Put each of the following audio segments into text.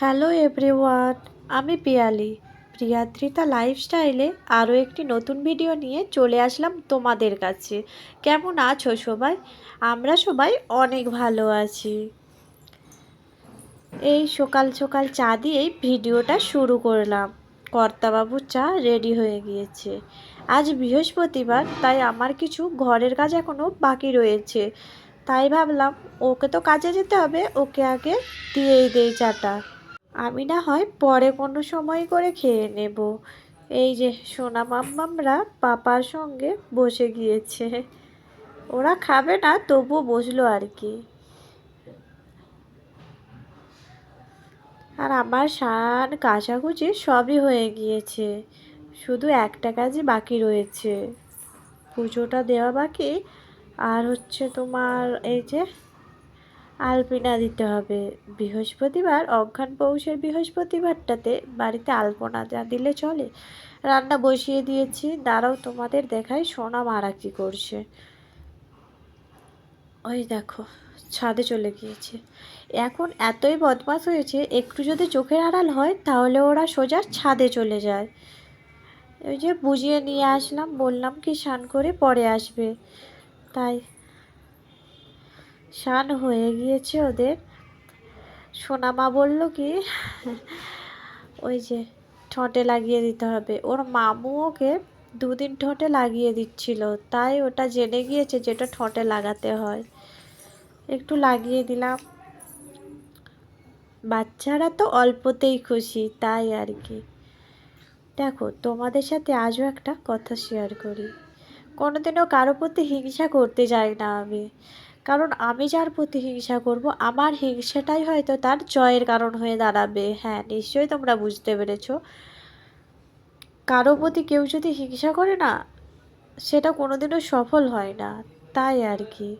Hello everyone, আমি পিয়ালি। প্রিয়াদ্রিতা লাইফস্টাইলে আরও একটি নতুন ভিডিও নিয়ে চলে আসলাম তোমাদের কাছে। কেমন আছো সবাই? আমরা সবাই অনেক ভালো আছি। এই সকাল সকাল চা দিয়েই ভিডিওটা শুরু করলাম। কর্তাবাবুর চা রেডি হয়ে গিয়েছে। আজ বৃহস্পতিবার, তাই আমার কিছু ঘরের কাজ এখনও বাকি রয়েছে। তাই ভাবলাম, ওকে তো কাজে যেতে হবে, ওকে আগে দিয়েই দেই চাটা। আমি না হয় পরে কোনো সময় করে খেয়ে নেব। এই যে সোনা মাম্মামরা পাপার সঙ্গে বসে গিয়েছে। ওরা খাবে না তবুও বসল আর কি। আর আমার সান কাচাকুচি সবই হয়ে গিয়েছে। শুধু একটা কাজই বাকি রয়েছে। পুজোটা দেওয়া বাকি। আর হচ্ছে তোমার এই যে আলপিনা দিতে হবে। বৃহস্পতিবার অজ্ঞান পৌষের বৃহস্পতিবারটাতে বাড়িতে আলপনা যা দিলে চলে। রান্না বসিয়ে দিয়েছি। দাঁড়াও, তোমাদের দেখাই সোনা মারা কি করছে। ওই দেখো, ছাদে চলে গিয়েছে। এখন এতই বদমাস হয়েছে, একটু যদি চোখের আড়াল হয় তাহলে ওরা সোজা ছাদে চলে যায়। ওই যে বুঝিয়ে নিয়ে আসলাম, বললাম কি স্নান করে পরে আসবে। তাই শান হয়ে গিয়েছে ওদের। সোনামা বলল কি, ওই যে ঠোঁটে লাগিয়ে দিতে হবে। ওর মামু ওকে দুদিন ঠোঁটে লাগিয়ে দিচ্ছিল, তাই ওটা জেনে গিয়েছে যেটা ঠোঁটে লাগাতে হয়। একটু লাগিয়ে দিলাম। বাচ্চারা তো অল্পতেই খুশি, তাই আর কি। দেখো, তোমাদের সাথে আজও একটা কথা শেয়ার করি। কোনোদিনও কারও প্রতি হিংসা করতে যাই না আমি। কারণ আমি যার প্রতি হিংসা করব, আমার হিংসাটাই হয়তো তার জয়ের কারণ হয়ে দাঁড়াবে। হ্যাঁ নিশ্চয়ই তোমরা বুঝতে পেরেছ। কারও প্রতি কেউ যদি হিংসা করে না, সেটা কোনোদিনও সফল হয় না। তাই আর কি।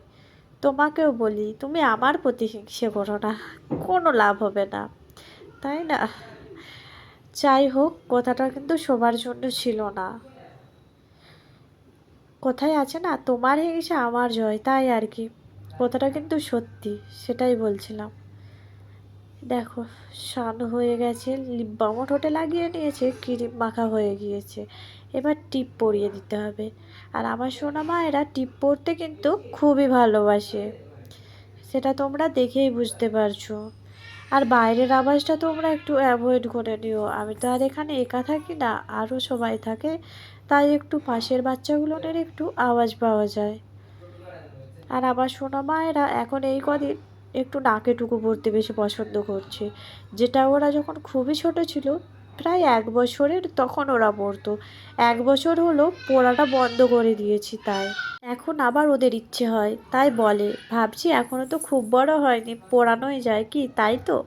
তোমাকেও বলি, তুমি আমার প্রতি হিংসে করো না। কোনো লাভ হবে না। তাই না? যাই হোক, কথাটা কিন্তু সবার জন্য ছিল না। কোথায় আছে না, তোমার হিংসা আমার জয়, তাই আর কি। কথাটা কিন্তু সত্যি, সেটাই বলছিলাম। দেখো, শান হয়ে গেছে লিপ বামও ঠোঁটে লাগিয়ে নিয়েছে, ক্রিম মাখা হয়ে গিয়েছে। এবার টিপ পরিয়ে দিতে হবে। আর আমার সোনা মায়েরা টিপ পরতে কিন্তু খুবই ভালোবাসে। সেটা তোমরা দেখেই বুঝতে পারছ। আর বাইরের আওয়াজটা তোমরা একটু অ্যাভয়েড করে নিও। আমি তো আর এখানে একা থাকি না, আরও সবাই থাকে, তাই একটু পাশের বাচ্চাগুলোদের একটু আওয়াজ পাওয়া যায়। আর আমার সোনা মায়েরা এখন এই কদিন একটু নাকেটুকু পড়তে বেশি পছন্দ করছে। যেটা ওরা যখন খুবই ছোট ছিল, প্রায় এক বছরের তখন ওরা পড়তো এক বছর হলো পড়াটা বন্ধ করে দিয়েছি তাই। এখন আবার ওদের ইচ্ছে হয়, তাই বলে, ভাবছি এখনও তো খুব বড় হয়নি, পড়ানোই যায় কি, তাই তো?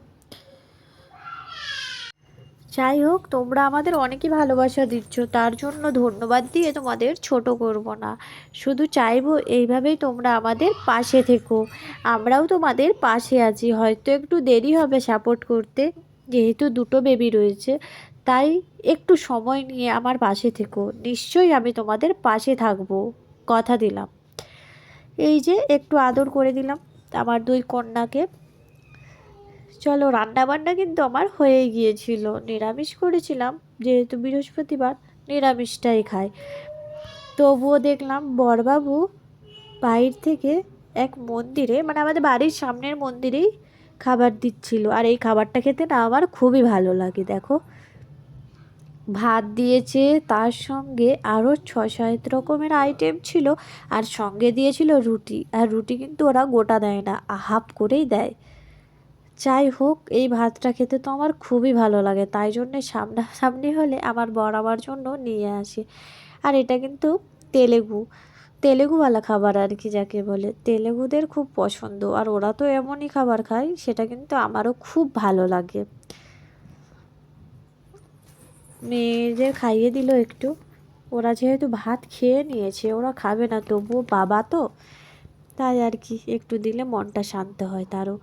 যাই হোক, তোমরা আমাদের অনেকই ভালোবাসা দিচ্ছ, তার জন্য ধন্যবাদ দিয়ে তোমাদের ছোট করব না। শুধু চাইব এইভাবেই তোমরা আমাদের পাশে থেকো। আমরাও তোমাদের পাশে আছি, হয়তো একটু দেরি হবে সাপোর্ট করতে, যেহেতু দুটো বেবি রয়েছে, তাই একটু সময় নিয়ে আমার পাশে থেকো। নিশ্চয়ই আমি তোমাদের পাশে থাকব, কথা দিলাম। এই যে, একটু আদর করে দিলাম আমার দুই কন্যাকে। চলো রান্না বান্না কিন্তু আমার হয়ে গিয়েছিল। নিরামিষ করেছিলাম, যেহেতু বৃহস্পতিবার নিরামিষটাই খাই। তবুও দেখলাম বরবাবু বাইর থেকে এক মন্দিরে মানে আমাদের বাড়ির সামনের মন্দিরেই খাবার দিচ্ছিল। আর এই খাবারটা খেতে না আমার খুবই ভালো লাগে, দেখো। ভাত দিয়েছে, তার সঙ্গে আরও ছ সাত রকমের আইটেম ছিল, আর সঙ্গে দিয়েছিল রুটি। আর রুটি কিন্তু ওরা গোটা দেয় না হাফ করেই দেয়। যাই হোক, এই ভাতটা খেতে তো আমার খুবই ভালো লাগে, তাই জন্যে সামনাসামনি হলে আমার বর আমার জন্য নিয়ে আসে। আর এটা কিন্তু তেলেগু, তেলেগুওয়ালা খাবার আর কি যাকে বলে। তেলেগুদের খুব পছন্দ, আর ওরা তো এমনই খাবার খায়, সেটা কিন্তু আমারও খুব ভালো লাগে। মেয়েদের খাইয়ে দিল একটু, ওরা যেহেতু ভাত খেয়ে নিয়েছে, ওরা খাবে না, তবুও বাবা তো, তাই আর কি, একটু দিলে মনটা শান্ত হয় তারও।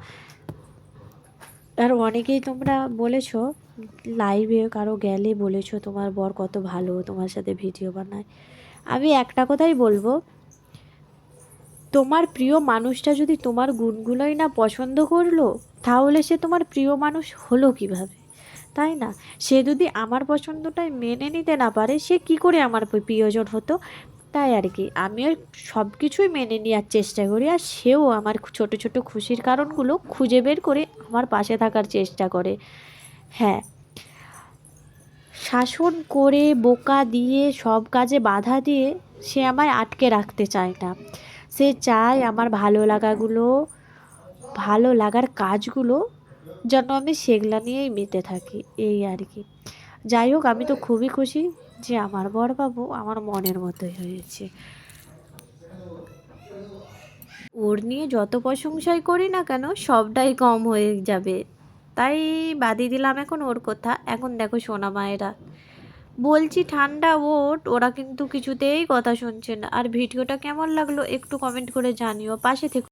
আর অনেকেই তোমরা বলেছ লাইভে কারও গেলে বলেছ, তোমার বর কত ভালো, তোমার সাথে ভিডিও বানায়। আমি একটা কথাই বলব, তোমার প্রিয় মানুষটা যদি তোমার গুণগুলোই না পছন্দ করল, তাহলে সে তোমার প্রিয় মানুষ হলো কীভাবে? তাই না? সে যদি আমার পছন্দটাই মেনে নিতে না পারে, সে কি করে আমার প্রিয়জন হতো? তাই আর কি। আমিও সব কিছুই মেনে নেওয়ার চেষ্টা করি আর সেও আমার ছোট ছোট খুশির কারণগুলো খুঁজে বের করে আমার পাশে থাকার চেষ্টা করে। হ্যাঁ। শাসন করে, বোকা দিয়ে, সব কাজে বাধা দিয়ে সে আমায় আটকে রাখতে চায় না। সে চায় আমার ভালো লাগাগুলো, ভালো লাগার কাজগুলো যেন আমি সেগুলা নিয়েই মেতে থাকি, এই আর কি। যাই হোক, আমি তো খুবই খুশি যে আমার বরবাবু আমার মনের মতোই হয়েছে। ওর নিয়ে যত প্রশংসাই করি না কেন, সবটাই কম হয়ে যাবে। তাই বাদিয়ে দিলাম এখন ওর কথা। এখন দেখো সোনা মায়েরা। বলছি ঠান্ডা ওট, ওরা কিন্তু কিছুতেই কথা শুনছে না। আর ভিডিওটা কেমন লাগল একটু কমেন্ট করে জানিও। পাশে থেকে।